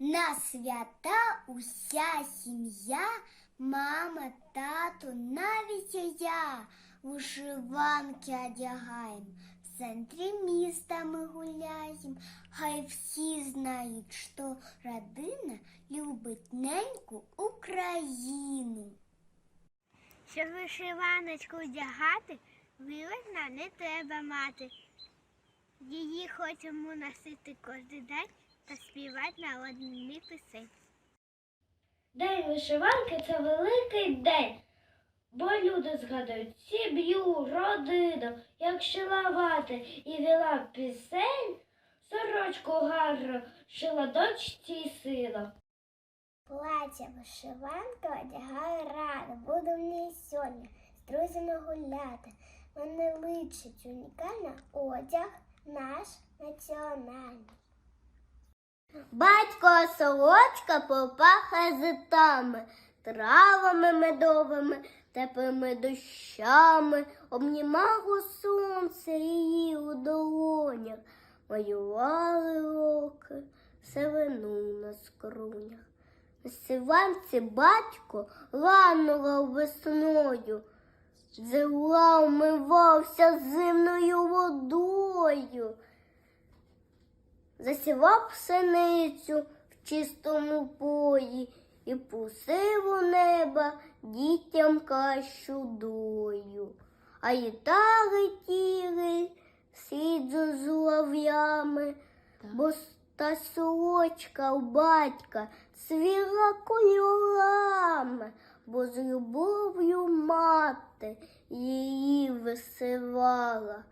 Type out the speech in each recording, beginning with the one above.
На свята уся сім'я, мама, тато, навіть я вишиванки одягаєм. В центрі міста ми гуляємо, хай всі знають, що родина любить неньку Україну. Щоб вишиваночку одягати, вилазна не треба мати. Її хочемо носити кожен день та співати на одній пісень. День вишиванки це великий день, бо люди згадують сім'ю, родину, як шила вати і вела пісень, сорочку гарно шила дочці й сила. Плаття вишиванка одягаю рано, буду в ній сьогодні з друзями гуляти. Мене личить унікальна одяг наш національний. Батько солодка попаха зитами, травами медовими, теплими дощами, обнімало сонце її у долонях, малювали роки, сивину на скрунях. На сиванці батько ланував весною, зила умивався зимною водою засівав пшеницю в чистому пої і пустив у неба дітям кащу дою. А літа летіли слід за журавлями, бо та сорочка у батька цвіла кольорами, бо з любов'ю мати її висивала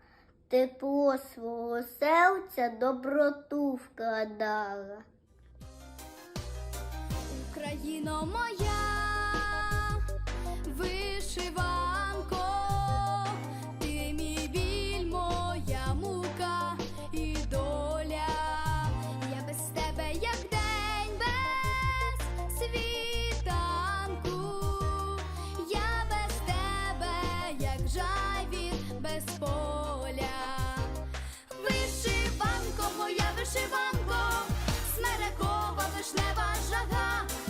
Тепло свого селця доброту вкладала. Україно моя, вишиванко, ти мій біль, моя мука і доля. Я без тебе, як день, без світанку, я без тебе, як жайві, без полю. лиш неба жага.